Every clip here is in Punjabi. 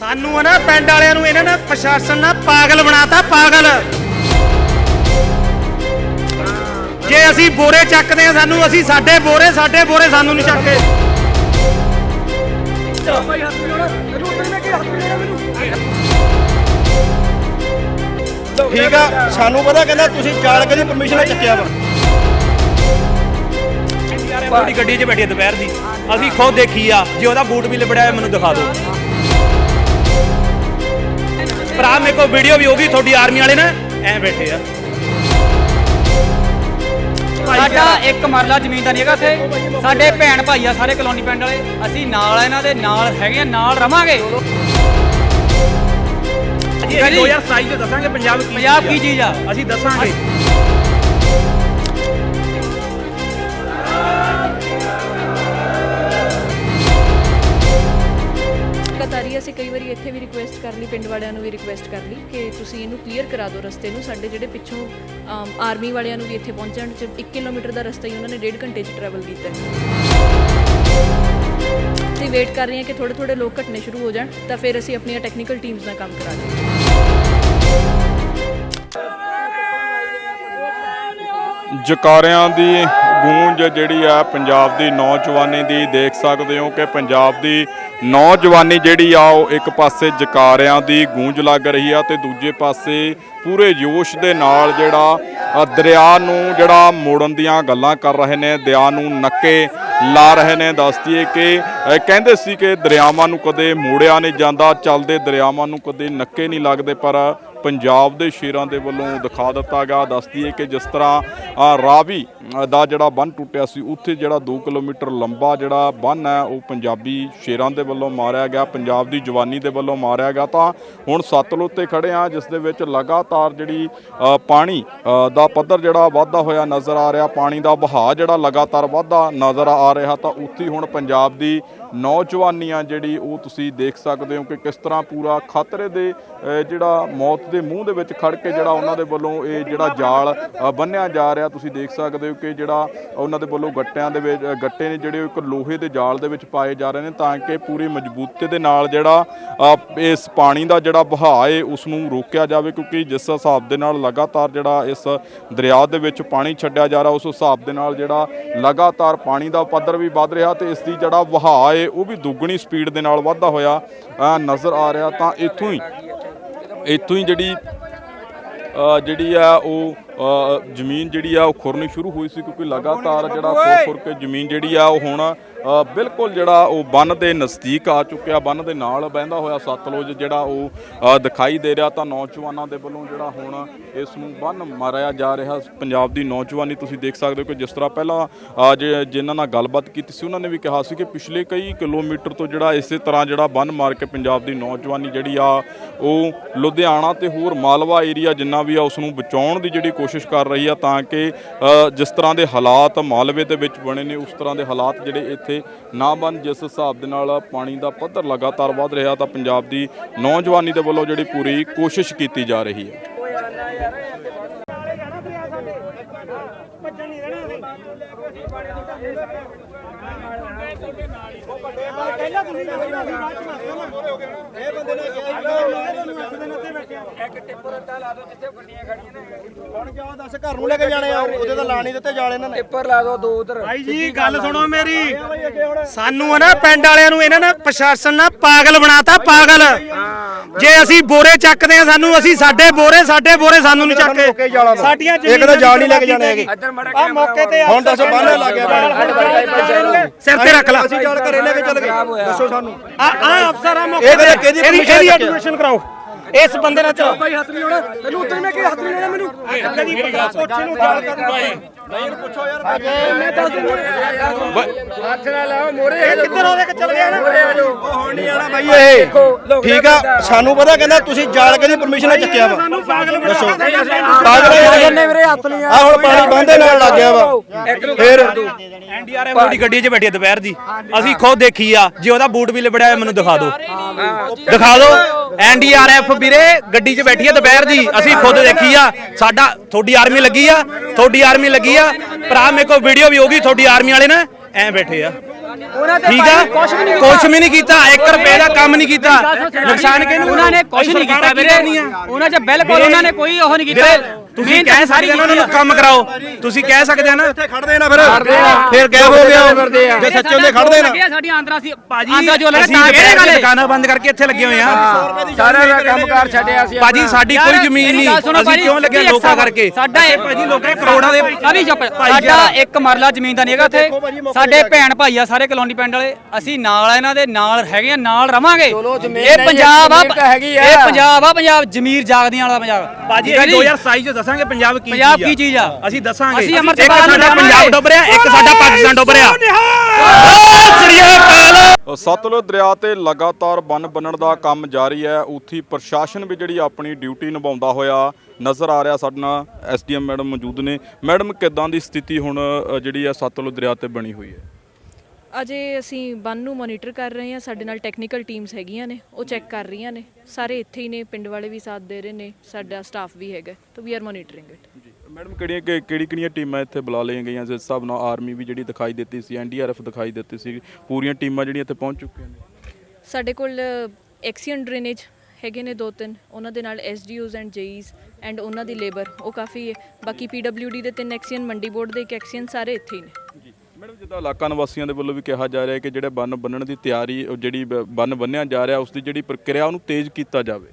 ਸਾਨੂੰ ਆ ਨਾ ਪਿੰਡ ਵਾਲਿਆਂ ਨੂੰ ਇਹਨਾਂ ਨੇ ਪ੍ਰਸ਼ਾਸਨ ਨੇ ਪਾਗਲ ਬਣਾਤਾ ਪਾਗਲ। ਜੇ ਅਸੀਂ ਬੋਰੇ ਚੱਕਦੇ ਆ ਸਾਨੂੰ ਅਸੀਂ ਸਾਡੇ ਬੋਰੇ ਸਾਡੇ ਬੋਰੇ ਸਾਨੂੰ ਨਹੀਂ ਚੱਕੇ ਠੀਕ ਆ ਸਾਨੂੰ ਪਤਾ ਕਹਿੰਦਾ ਤੁਸੀਂ ਜਾਲ ਕੇ ਦੀ ਪਰਮਿਸ਼ਨ ਚੱਕਿਆ ਵਾ। ਤੁਹਾਡੀ ਗੱਡੀ 'ਚ ਬੈਠੀ ਹੈ ਦੁਪਹਿਰ ਦੀ। ਅਸੀਂ ਖੁਦ ਦੇਖੀ ਆ ਜੇ ਉਹਦਾ ਬੂਟ ਵੀ ਲਿਬੜਿਆ ਹੋਇਆ ਮੈਨੂੰ ਦਿਖਾ ਦਿਓ। ਭਰਾ ਮੇਰੇ ਕੋਲ ਵੀਡੀਓ ਵੀ ਉਹ ਵੀ ਤੁਹਾਡੀ ਆਰਮੀ ਵਾਲੇ ਨਾ। ਐ ਬੈਠੇ ਆ। ਸਾਡਾ ਇੱਕ ਮਰਲਾ ਜ਼ਮੀਨ ਦਾ ਨਹੀਂ ਹੈਗਾ ਇੱਥੇ। ਸਾਡੇ ਭੈਣ ਭਾਈ ਆ ਸਾਰੇ ਕਲੋਨੀ ਪਿੰਡ ਵਾਲੇ। ਅਸੀਂ ਨਾਲ ਆ ਇਹਨਾਂ ਦੇ ਨਾਲ ਹੈਗੇ ਆ ਨਾਲ ਰਵਾਂਗੇ। ਅਸੀਂ 2027 ਚ ਦੱਸਾਂਗੇ ਪੰਜਾਬ ਕੀ ਪੰਜਾਬ ਕੀ ਚੀਜ਼ ਆ? ਅਸੀਂ ਦੱਸਾਂਗੇ। ਅਸੀਂ ਕਈ ਵਾਰੀ ਇੱਥੇ ਵੀ ਰਿਕੁਐਸਟ ਕਰ ਲਈ, ਪਿੰਡ ਵਾਲਿਆਂ ਨੂੰ ਵੀ ਰਿਕੁਐਸਟ ਕਰ ਲਈ ਕਿ ਤੁਸੀਂ ਇਹਨੂੰ ਕਲੀਅਰ ਕਰਾ ਦਿਓ ਰਸਤੇ ਨੂੰ। ਸਾਡੇ ਜਿਹੜੇ ਪਿੱਛੋਂ ਆਰਮੀ ਵਾਲਿਆਂ ਨੂੰ ਵੀ ਇੱਥੇ ਪਹੁੰਚਣ ਚ 1 ਕਿਲੋਮੀਟਰ ਦਾ ਰਸਤਾ ਹੀ ਉਹਨਾਂ ਨੇ 1.5 ਘੰਟੇ 'ਚ ਟਰੈਵਲ ਕੀਤਾ ਤੇ ਵੇਟ ਕਰ ਰਹੇ ਹਾਂ ਕਿ ਥੋੜੇ ਥੋੜੇ ਲੋਕ ਘਟਨੇ ਸ਼ੁਰੂ ਹੋ ਜਾਣ, ਤਾਂ ਫਿਰ ਅਸੀਂ ਆਪਣੀਆਂ ਟੈਕਨੀਕਲ ਟੀਮਸ ਨਾਲ ਕੰਮ ਕਰਾਂਗੇ ਜਕਾਰਿਆਂ ਦੀ ਗੂੰਜ ਜਿਹੜੀ ਆ, ਪੰਜਾਬ ਦੀ ਨੌਜਵਾਨੀ ਦੀ, ਦੇਖ ਸਕਦੇ ਹੋ ਕਿ ਪੰਜਾਬ ਦੀ ਨੌਜਵਾਨੀ ਜਿਹੜੀ ਆ, ਉਹ ਇੱਕ ਪਾਸੇ ਜਕਾਰਿਆਂ ਦੀ ਗੂੰਜ ਲੱਗ ਰਹੀ ਆ ਤੇ ਦੂਜੇ ਪਾਸੇ ਪੂਰੇ ਜੋਸ਼ ਦੇ ਨਾਲ ਜਿਹੜਾ ਦਰਿਆ ਨੂੰ ਜਿਹੜਾ ਮੋੜਨ ਦੀਆਂ ਗੱਲਾਂ ਕਰ ਰਹੇ ਨੇ, ਦਰਿਆ ਨੂੰ ਨੱਕੇ ਲਾ ਰਹੇ ਨੇ। ਦੱਸਦੀਏ ਕਿ ਕਹਿੰਦੇ ਸੀ ਕਿ ਦਰਿਆਵਾਂ ਨੂੰ ਕਦੇ ਮੋੜਿਆ ਨਹੀਂ ਜਾਂਦਾ, ਚੱਲਦੇ ਦਰਿਆਵਾਂ ਨੂੰ ਕਦੇ ਨੱਕੇ ਨਹੀਂ ਲੱਗਦੇ, ਪਰ ਪੰਜਾਬ ਦੇ ਸ਼ੇਰਾਂ ਦੇ ਵੱਲੋਂ ਦਿਖਾ ਦਿੱਤਾ ਗਿਆ। ਦੱਸਦੀ ਹੈ ਕਿ ਜਿਸ ਤਰ੍ਹਾਂ ਰਾਵੀ ਦਾ ਜਿਹੜਾ ਬੰਨ ਟੁੱਟਿਆ ਸੀ, ਉੱਥੇ ਜਿਹੜਾ 2 ਕਿਲੋਮੀਟਰ ਲੰਬਾ ਜਿਹੜਾ ਬੰਨ ਹੈ, ਉਹ ਪੰਜਾਬੀ ਸ਼ੇਰਾਂ ਦੇ ਵੱਲੋਂ ਮਾਰਿਆ ਗਿਆ, ਪੰਜਾਬ ਦੀ ਜਵਾਨੀ ਦੇ ਵੱਲੋਂ ਮਾਰਿਆ ਗਿਆ। ਤਾਂ ਹੁਣ ਸਤਲੁਜ ਤੇ ਖੜੇ ਆ ਜਿਸ ਦੇ ਵਿੱਚ ਲਗਾਤਾਰ ਜਿਹੜੀ ਪਾਣੀ ਦਾ ਪੱਧਰ ਜਿਹੜਾ ਵਾਧਾ ਹੋਇਆ ਨਜ਼ਰ ਆ ਰਿਹਾ, ਪਾਣੀ ਦਾ ਵਹਾਅ ਜਿਹੜਾ ਲਗਾਤਾਰ ਵਾਧਾ ਨਜ਼ਰ ਆ ਰਿਹਾ, ਤਾਂ ਉੱਥੇ ਹੁਣ ਪੰਜਾਬ ਦੀ ਨੌਜਵਾਨੀ ਆ ਜਿਹੜੀ, ਉਹ ਤੁਸੀਂ ਦੇਖ ਸਕਦੇ ਹੋ ਕਿ ਕਿਸ ਤਰ੍ਹਾਂ ਪੂਰਾ ਖਤਰੇ ਦੇ ਜਿਹੜਾ ਮੌਤ ਦੇ ਮੂੰਹ ਦੇ ਵਿੱਚ ਖੜ ਕੇ ਜਿਹੜਾ ਉਹਨਾਂ ਦੇ ਵੱਲੋਂ ਇਹ ਜਿਹੜਾ ਜਾਲ ਅ, ਬੰਨਿਆ ਜਾ ਰਿਹਾ ਤੁਸੀਂ ਦੇਖ ਸਕਦੇ ਹੋ ਕਿ ਜਿਹੜਾ ਉਹਨਾਂ ਦੇ ਵੱਲੋਂ ਗੱਟਿਆਂ ਦੇ ਵਿੱਚ ਗੱਟੇ ਨੇ ਜਿਹੜੇ ਉਹ ਇੱਕ ਲੋਹੇ ਦੇ ਜਾਲ ਦੇ ਵਿੱਚ ਪਾਏ ਜਾ ਰਹੇ ਨੇ ਤਾਂ ਕਿ ਪੂਰੀ ਮਜ਼ਬੂਤੀ ਦੇ ਨਾਲ ਜਿਹੜਾ ਇਸ ਪਾਣੀ ਦਾ ਜਿਹੜਾ ਵਹਾਅ ਹੈ ਉਸ ਨੂੰ ਰੋਕਿਆ ਜਾਵੇ ਕਿਉਂਕਿ ਜਿਸ ਹਿਸਾਬ ਦੇ ਨਾਲ ਲਗਾਤਾਰ ਜਿਹੜਾ ਇਸ ਦਰਿਆ ਦੇ ਵਿੱਚ ਪਾਣੀ ਛੱਡਿਆ ਜਾ ਰਿਹਾ ਉਸ ਹਿਸਾਬ ਦੇ ਨਾਲ ਜਿਹੜਾ ਲਗਾਤਾਰ ਪਾਣੀ ਦਾ ਪੱਧਰ ਵੀ ਵੱਧ ਰਿਹਾ ਤੇ ਇਸ ਦੀ ਜਿਹੜਾ ਵਹਾਅ ਹੈ ਉਹ ਵੀ ਦੁੱਗਣੀ ਸਪੀਡ ਦੇ ਨਾਲ ਵੱਧਦਾ ਹੋਇਆ ਨਜ਼ਰ ਆ ਰਿਹਾ ਤਾਂ ਇੱਥੋਂ ਹੀ ਇੱਥੋਂ ਹੀ ਜਿਹੜੀ ਜਿਹੜੀ ਆ ਉਹ ਜ਼ਮੀਨ ਜਿਹੜੀ ਆ ਉਹ ਖੁਰਨੀ ਸ਼ੁਰੂ ਹੋਈ ਸੀ ਕਿਉਂਕਿ ਲਗਾਤਾਰ ਜਿਹੜਾ ਖੁਰ ਖੁਰ ਕੇ ਜ਼ਮੀਨ ਜਿਹੜੀ ਆ ਉਹ ਹੁਣ ਬਿਲਕੁਲ ਜਿਹੜਾ ਉਹ ਬੰਨ ਦੇ ਨਜ਼ਦੀਕ ਆ ਚੁੱਕਿਆ ਬੰਨ ਦੇ ਨਾਲ ਬਹਿੰਦਾ ਹੋਇਆ ਸਤਲੁਜ ਜਿਹੜਾ ਉਹ ਦਿਖਾਈ ਦੇ ਰਿਹਾ ਤਾਂ ਨੌਜਵਾਨਾਂ ਦੇ ਵੱਲੋਂ ਜਿਹੜਾ ਹੁਣ ਇਸ ਨੂੰ ਬੰਨ ਮਾਰਿਆ ਜਾ ਰਿਹਾ। ਪੰਜਾਬ ਦੀ ਨੌਜਵਾਨੀ ਤੁਸੀਂ ਦੇਖ ਸਕਦੇ ਹੋ ਕਿ ਜਿਸ ਤਰ੍ਹਾਂ ਪਹਿਲਾਂ ਅ, ਜਿਨ੍ਹਾਂ ਨਾਲ ਗੱਲਬਾਤ ਕੀਤੀ ਸੀ ਉਹਨਾਂ ਨੇ ਵੀ ਕਿਹਾ ਸੀ ਕਿ ਪਿਛਲੇ ਕਈ ਕਿਲੋਮੀਟਰ ਤੋਂ ਜਿਹੜਾ ਇਸੇ ਤਰ੍ਹਾਂ ਜਿਹੜਾ ਬੰਨ ਮਾਰ ਕੇ ਪੰਜਾਬ ਦੀ ਨੌਜਵਾਨੀ ਜਿਹੜੀ ਆ ਉਹ ਲੁਧਿਆਣਾ ਤੇ ਹੋਰ ਮਾਲਵਾ ਏਰੀਆ ਜਿੰਨਾ ਵੀ ਆ ਉਸ ਨੂੰ ਬਚਾਉਣ ਦੀ ਜਿਹੜੀ ਕੋਸ਼ਿਸ਼ ਕਰ ਰਹੀ ਆ ਤਾਂ ਕਿ ਜਿਸ ਤਰ੍ਹਾਂ ਦੇ ਹਾਲਾਤ ਮਾਲਵੇ ਦੇ ਵਿੱਚ ਬਣੇ ਨੇ ਉਸ ਤਰ੍ਹਾਂ ਦੇ ਹਾਲਾਤ ਜਿਹੜੇ ਇੱਥੇ ਨਾ ਬਣ ਜਿਸ ਹਿਸਾਬ ਦੇ ਨਾਲ ਪਾਣੀ ਦਾ ਪੱਧਰ ਲਗਾਤਾਰ ਵਧ ਰਿਹਾ ਤਾਂ ਪੰਜਾਬ ਦੀ ਨੌਜਵਾਨੀ ਦੇ ਵੱਲੋਂ ਜਿਹੜੀ ਪੂਰੀ ਕੋਸ਼ਿਸ਼ ਕੀਤੀ ਜਾ ਰਹੀ ਹੈ। ਹੁਣ ਕਿਉਂ ਦੱਸ ਘਰ ਨੂੰ ਲੈ ਕੇ ਜਾਣੇ ਆ ਉਹਦੇ ਤਾਂ ਲਾ ਨਹੀਂ ਦਿੱਤੇ ਜਾਲ ਇਹਨਾਂ ਨੇ। ਭਾਈ ਜੀ ਗੱਲ ਸੁਣੋ ਮੇਰੀ। ਸਾਨੂੰ ਆ ਨਾ ਪਿੰਡ ਵਾਲਿਆਂ ਨੂੰ ਇਹਨਾਂ ਨੇ ਪ੍ਰਸ਼ਾਸਨ ਨੇ ਪਾਗਲ ਬਣਾਤਾ ਪਾਗਲ। ਜੇ ਅਸੀਂ ਬੋਰੇ ਚੱਕਦੇ ਆ ਸਾਨੂੰ ਅਸੀਂ ਸਾਡੇ ਬੋਰੇ ਸਾਡੇ ਬੋਰੇ ਸਾਨੂੰ ਨਹੀਂ ਚੱਕੇ। ਸਾਡੀਆਂ ਇੱਕ ਤਾਂ ਜਾਲ ਨਹੀਂ ਲੈ ਕੇ ਜਾਣੇ ਹੈਗੇ। ਆ ਮੌਕੇ ਤੇ ਹੁਣ ਦੱਸੋ ਬੰਨ ਲੱਗ ਗਿਆ ਸਿਰ ਤੇ ਰੱਖ ਲੈ। ਅਸੀਂ ਜਾਲ ਘਰੇ ਲੈ ਕੇ ਚੱਲ ਗਏ। ਦੱਸੋ ਸਾਨੂੰ। ਆ ਆ ਅਫਸਰ ਆ ਮੌਕੇ ਇਹ ਤੇ ਕਿਹਦੀ ਚੱਕਿਆ? ਐਡਮਿਸ਼ਨ ਕਰਾਓ। ਇਸ ਬੰਦੇ ਨਾਲ ਚਲੋ ਭਾਈ ਹੱਥ ਨਹੀਂ ਹੋਣਾ ਤੈਨੂੰ ਉੱਤੇ ਮੈਂ ਕਿ ਹੱਥ ਨਹੀਂ ਹੋਣਾ ਮੈਨੂੰ। ਕਦੀ ਪੁੱਛ ਨੂੰ ਗੱਲ ਕਰੂਗਾ ਨਹੀਂ ਪੁੱਛੋ ਯਾਰ ਮੈਂ ਦੱਸ ਦਿੰਦਾ ਕਿੱਧਰ ਉਹਦੇ ਕਿ ਚਲ ਗਿਆ ਨਾ? ਹੁਣ ਨਹੀਂ ਆਣਾ ਬਾਈ। ਇਹ ਠੀਕ ਆ ਸਾਨੂੰ ਪਤਾ ਕਹਿੰਦਾ ਤੁਸੀਂ ਜਾਲ ਕੇ ਦੀ ਪਰਮਿਸ਼ਨ ਚੱਕਿਆ ਵਾ। ਸਾਨੂੰ ਪਾਗਲ ਦੱਸੋ। ਪਾਗਲ ਆ। ਯਾਰ ਵੀਰੇ ਹੱਥ ਨਹੀਂ ਆ। ਹੁਣ ਪਾਣੀ ਬੰਦੇ ਨਾਲ ਲੱਗ ਗਿਆ ਵਾ। ਫਿਰ ਐਨਡੀਆਰਐਫ ਤੁਹਾਡੀ ਗੱਡੀ 'ਚ ਬੈਠੀ ਦੁਪਹਿਰ ਦੀ। ਅਸੀਂ ਖੁਦ ਦੇਖੀ ਆ ਜੇ ਉਹਦਾ ਬੂਟ ਵੀ ਲਿਬੜਿਆ ਮੈਨੂੰ ਦਿਖਾ ਦਿਓ। ਦਿਖਾ ਦਿਓ। ਐਨਡੀਆਰਐਫ ਵੀਰੇ, ਗੱਡੀ 'ਚ ਬੈਠੀ ਆ ਦੁਪਹਿਰ ਦੀ। ਅਸੀਂ ਖੁਦ ਦੇਖੀ ਆ। ਸਾਡਾ, ਤੁਹਾਡੀ ਆਰਮੀ ਲੱਗੀ ਆ, ਤੁਹਾਡੀ ਆਰਮੀ ਲੱਗੀ ਆ। ਭਰਾ ਮੇਰੇ ਕੋਲ ਵੀਡੀਓ ਵੀ ਹੋਗੀ ਤੁਹਾਡੀ ਆਰਮੀ ਵਾਲੇ ਨਾ ਐ ਬੈਠੇ ਆ। ਉਹਨਾਂ ਤੇ ਠੀਕ ਆ? ਕੁਛ ਵੀ ਨਹੀਂ ਕੀਤਾ। 1 ਰੁਪਏ ਦਾ ਕੰਮ ਨਹੀਂ ਕੀਤਾ। ਨੁਕਸਾਨ ਕਿਹਨੂੰ ਉਹਨਾਂ ਨੇ ਕੁਝ ਨਹੀਂ ਕੀਤਾ ਵੀਰੇ। ਉਹਨਾਂ 'ਚ ਬਿਲਕੁਲ ਉਹਨਾਂ ਨੇ ਕੋਈ ਉਹ ਨਹੀਂ ਕੀਤਾ। ਤੁਸੀਂ ਕਹਿ ਸਕਦੇ ਉਹਨਾਂ ਨੂੰ ਕੰਮ ਕਰਾਓ। ਤੁਸੀਂ ਕਹਿ ਸਕਦੇ ਹੋ ਨਾ। ਇੱਥੇ ਖੜਦੇ ਨਾ ਫਿਰ। ਫਿਰ ਗਾਇਬ ਹੋ ਗਿਆ? ਜੇ ਸੱਚੇ ਹੁੰਦੇ ਖੜਦੇ ਨਾ। ਸਾਡੀਆਂ ਆਂਦਰਾਂ ਸੀ ਭਾਜੀ ਆਂਦਰਾਂ ਜੋ ਲੱਗਾ ਤਾਂ ਕਿਹੜੇ ਗੱਲ ਦੁਕਾਨਾਂ ਬੰਦ ਕਰਕੇ ਇੱਥੇ ਲੱਗੇ ਹੋਏ ਆ। ਸਾਰਾ ਦਾ ਕੰਮਕਾਰ ਛੱਡਿਆ ਸੀ ਭਾਜੀ ਸਾਡੀ ਕੋਈ ਜ਼ਮੀਨ ਨਹੀਂ। ਅਸੀਂ ਕਿਉਂ ਲੱਗੇ ਲੋਕਾਂ ਕਰਕੇ? ਸਾਡਾ ਇਹ ਭਾਜੀ ਲੋਕਾਂ ਦੇ ਕਰੋੜਾਂ ਦੇ ਅਭੀ ਚੁੱਪ। ਸਾਡਾ ਇੱਕ ਮਰਲਾ ਜ਼ਮੀਨ ਦਾ ਨਹੀਂ ਹੈਗਾ ਇੱਥੇ ਸਾਡੇ ਭੈਣ ਭਾਈ ਆ ਸਾਰੇ ਕਲੋਨੀ ਪਿੰਡ ਵਾਲੇ ਅਸੀਂ ਨਾਲ ਆ ਇਹਨਾਂ ਦੇ ਨਾਲ ਹੈਗੇ ਆ ਨਾਲ ਰਵਾਂਗੇ। ਇਹ ਪੰਜਾਬ ਆ ਇਹ ਪੰਜਾਬ ਆ ਪੰਜਾਬ ਜ਼ਮੀਰ ਜਾਗਦੀਆਂ ਵਾਲਾ ਪੰਜਾਬ। ਭਾਜੀ ਠੀਕ ਆ ਅਸੀਂ 2027 ਚ ਦੱਸਾਂਗੇ ਪੰਜਾਬ ਕੀ ਪੰਜਾਬ ਕੀ ਚੀਜ਼ ਆ? ਅਸੀਂ ਦੱਸਾਂਗੇ। ਅਸੀਂ ਇੱਕ ਅੰਮ੍ਰਿਤਪਾਲ ਸਾਡਾ। ਪੰਜਾਬ ਡੁੱਬ ਰਿਹਾ ਇੱਕ ਸਾਡਾ ਪਾਕਿਸਤਾਨ ਡੁੱਬ ਰਿਹਾ। ਸਤਲੁਜ ਦਰਿਆ ਤੇ ਲਗਾਤਾਰ ਬੰਨ ਬੰਨਣ ਦਾ ਕੰਮ ਜਾਰੀ ਹੈ। ਉੱਥੀ ਪ੍ਰਸ਼ਾਸਨ ਵੀ ਜਿਹੜੀ ਆਪਣੀ ਡਿਊਟੀ ਨਿਭਾਉਂਦਾ ਹੋਇਆ ਨਜ਼ਰ ਆ ਰਿਹਾ। ਸਾਡੇ ਨਾਲ ਐਸਡੀਐਮ ਮੈਡਮ ਮੌਜੂਦ ਨੇ। ਮੈਡਮ ਕਿੱਦਾਂ ਦੀ ਸਥਿਤੀ ਹੁਣ ਅ, ਜਿਹੜੀ ਹੈ ਸਤਲੁਜ ਦਰਿਆ ਤੇ ਬਣੀ ਹੋਈ ਹੈ? ਅਜੇ ਅਸੀਂ ਬੰਨ ਨੂੰ ਮੋਨੀਟਰ ਕਰ ਰਹੇ ਹਾਂ ਸਾਡੇ ਨਾਲ ਟੈਕਨੀਕਲ ਟੀਮਸ ਹੈਗੀਆਂ ਨੇ ਉਹ ਚੈੱਕ ਕਰ ਰਹੀਆਂ ਨੇ। ਸਾਰੇ ਇੱਥੇ ਹੀ ਨੇ ਪਿੰਡ ਵਾਲੇ ਵੀ ਸਾਥ ਦੇ ਰਹੇ ਨੇ ਸਾਡਾ ਸਟਾਫ ਵੀ ਹੈਗਾ ਤਾਂ ਵੀ ਆਰ ਮੋਨੀਟਰਿੰਗ ਇਟ ਜੀ ਮੈਡਮ ਕਿਹੜੀਆਂ ਕਿ- ਕਿਹੜੀ ਕਿਹੜੀਆਂ ਟੀਮਾਂ ਇੱਥੇ ਬੁਲਾ ਲਈਆਂ ਗਈਆਂ? ਜਿਸ ਹਿਸਾਬ ਨਾਲ ਆਰਮੀ ਵੀ ਜਿਹੜੀ ਦਿਖਾਈ ਦਿੱਤੀ ਸੀ ਐਨਡੀਆਰਐਫ ਦਿਖਾਈ ਦਿੱਤੀ ਸੀ ਪੂਰੀਆਂ ਟੀਮਾਂ ਜਿਹੜੀਆਂ ਇੱਥੇ ਪਹੁੰਚ ਚੁੱਕੀਆਂ ਨੇ? ਸਾਡੇ ਕੋਲ ਐਕਸੀਅਨ ਡਰੇਨੇਜ ਹੈਗੇ ਨੇ ਦੋ ਤਿੰਨ ਉਹਨਾਂ ਦੇ ਨਾਲ ਐਸਡੀਓਜ਼ ਐਂਡ ਜੇਈਜ਼ ਐਂਡ ਉਹਨਾਂ ਦੀ ਲੇਬਰ ਉਹ ਕਾਫੀ ਹੈ। ਬਾਕੀ ਪੀਡਬਲਯੂਡੀ ਦੇ ਤਿੰਨ ਐਕਸੀਅਨ ਮੰਡੀ ਬੋਰਡ ਦੇ ਇੱਕ ਐਕਸੀਅਨ ਸਾਰੇ ਇੱਥੇ ਹੀ ਨੇ। ਜੀ ਮੈਡਮ ਜਿੱਦਾਂ ਇਲਾਕਾ ਨਿਵਾਸੀਆਂ ਦੇ ਵੱਲੋਂ ਵੀ ਕਿਹਾ ਜਾ ਰਿਹਾ ਹੈ ਕਿ ਜਿਹੜੇ ਬੰਨ ਬੰਨਣ ਦੀ ਤਿਆਰੀ ਉਹ ਜਿਹੜੀ ਬ- ਬੰਨ ਬੰਨਿਆ ਜਾ ਰਿਹਾ ਉਸ ਦੀ ਜਿਹੜੀ ਪ੍ਰਕਿਰਿਆ ਉਹਨੂੰ ਤੇਜ਼ ਕੀਤਾ ਜਾਵੇ।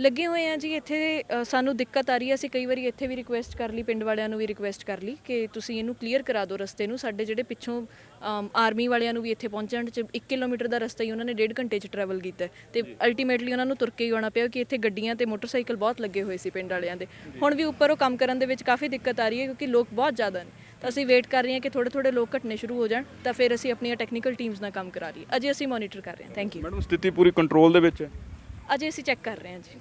ਲੱਗੇ ਹੋਏ ਆ ਜੀ ਇੱਥੇ ਅ, ਸਾਨੂੰ ਦਿੱਕਤ ਆ ਰਹੀ ਹੈ। ਅਸੀਂ ਕਈ ਵਾਰੀ ਇੱਥੇ ਵੀ ਰਿਕੁਐਸਟ ਕਰ ਲਈ ਪਿੰਡ ਵਾਲਿਆਂ ਨੂੰ ਵੀ ਰਿਕੁਐਸਟ ਕਰ ਲਈ ਕਿ ਤੁਸੀਂ ਇਹਨੂੰ ਕਲੀਅਰ ਕਰਾ ਦਿਓ ਰਸਤੇ ਨੂੰ। ਸਾਡੇ ਜਿਹੜੇ ਪਿੱਛੋਂ ਅਮ, ਆਰਮੀ ਵਾਲਿਆਂ ਨੂੰ ਵੀ ਇੱਥੇ ਪਹੁੰਚਣ ਚ 1 ਕਿਲੋਮੀਟਰ ਦਾ ਰਸਤਾ ਹੀ ਉਹਨਾਂ ਨੇ ਡੇਢ ਘੰਟੇ ਚ ਟਰੈਵਲ ਕੀਤਾ। ਹੈ ਤੇ ਅਲਟੀਮੇਟਲੀ ਉਹਨਾਂ ਨੂੰ ਤੁਰ ਕੇ ਹੀ ਆਉਣਾ ਪਿਆ ਕਿ ਇੱਥੇ ਗੱਡੀਆਂ ਤੇ ਮੋਟਰਸਾਈਕਲ ਬਹੁਤ ਲੱਗੇ ਹੋਏ ਸੀ ਪਿੰਡ ਵਾਲਿਆਂ ਦੇ। ਹੁਣ ਵੀ ਉੱਪਰ ਉਹ ਕੰਮ ਕਰਨ ਦੇ ਵਿੱਚ ਕਾਫੀ ਦਿੱਕਤ ਆ ਰਹੀ ਹੈ ਕਿਉਂਕਿ ਲੋਕ ਬਹੁਤ ਜ਼ਿਆਦਾ ਨੇ। ਅਸੀਂ ਵੇਟ ਕਰ ਰਹੇ ਹਾਂ ਕਿ ਥੋੜੇ ਥੋੜੇ ਲੋਕ ਘਟਨੇ ਸ਼ੁਰੂ ਹੋ ਜਾਣ ਤਾਂ ਫਿਰ ਅਸੀਂ ਆਪਣੀਆਂ ਟੈਕਨੀਕਲ ਟੀਮਸ ਨਾਲ ਕੰਮ ਕਰਾ ਰਹੀ ਅਜੇ ਅਸੀਂ ਮੋਨੀਟਰ ਕਰ ਰਹੇ ਹਾਂ। ਥੈਂਕ ਯੂ ਮੈਡਮ ਸਥਿਤੀ ਪੂਰੀ ਕੰਟਰੋਲ ਦੇ ਵਿੱਚ ਹੈ? ਅਜੇ ਅਸੀਂ ਚੈੱਕ ਕਰ ਰਹੇ ਹਾਂ ਜੀ।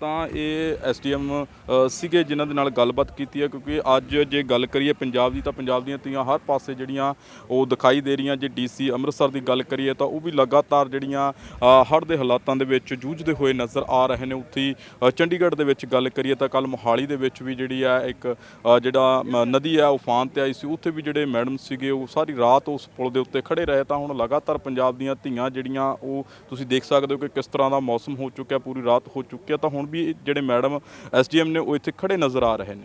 ਤਾਂ ਇਹ ਐਸਡੀਐਮ ਸੀਗੇ ਜਿਨ੍ਹਾਂ ਦੇ ਨਾਲ ਗੱਲਬਾਤ ਕੀਤੀ ਹੈ, ਕਿਉਂਕਿ ਅੱਜ ਜੇ ਗੱਲ ਕਰੀਏ ਪੰਜਾਬ ਦੀ, ਤਾਂ ਪੰਜਾਬ ਦੀਆਂ ਤੀਆਂ ਹਰ ਪਾਸੇ ਜਿਹੜੀਆਂ ਉਹ ਦਿਖਾਈ ਦੇ ਰਹੀਆਂ, ਜੇ ਡੀਸੀ ਅੰਮ੍ਰਿਤਸਰ ਦੀ ਗੱਲ ਕਰੀਏ, ਤਾਂ ਉਹ ਵੀ ਲਗਾਤਾਰ ਜਿਹੜੀਆਂ ਹੜ੍ਹ ਦੇ ਹਾਲਾਤਾਂ ਦੇ ਵਿੱਚ ਜੂਝਦੇ ਹੋਏ ਨਜ਼ਰ ਆ ਰਹੇ ਨੇ। ਉੱਥੇ ਚੰਡੀਗੜ੍ਹ ਦੇ ਵਿੱਚ ਗੱਲ ਕਰੀਏ, ਤਾਂ ਕੱਲ ਮੋਹਾਲੀ ਦੇ ਵਿੱਚ ਵੀ ਜਿਹੜੀ ਹੈ ਇੱਕ ਜਿਹੜਾ ਨਦੀ ਹੈ ਉਫਾਨ ਤੇ ਆਈ ਸੀ। ਉੱਥੇ ਵੀ ਜਿਹੜੇ ਮੈਡਮ ਸੀਗੇ, ਉਹ ਸਾਰੀ ਰਾਤ ਉਸ ਪੁਲ ਦੇ ਉੱਤੇ ਖੜੇ ਰਹੇ, ਤਾਂ ਹੁਣ ਲਗਾਤਾਰ ਪੰਜਾਬ ਦੀਆਂ ਧੀਆਂ ਜਿਹੜੀਆਂ, ਉਹ ਤੁਸੀਂ ਦੇਖ ਸਕਦੇ ਹੋ ਕਿ ਕਿਸ ਤਰ੍ਹਾਂ ਦਾ ਮੌਸਮ ਹੋ ਚੁੱਕਿਆ, ਪੂਰੀ ਰਾਤ ਹੋ ਚੁੱਕਿਆ ਤਾਂ ਹੁਣ ਵੀ ਜਿਹੜੇ ਮੈਡਮ ਐਸਡੀਐਮ ਨੇ ਉਹ ਇੱਥੇ ਖੜੇ ਨਜ਼ਰ ਆ ਰਹੇ ਨੇ।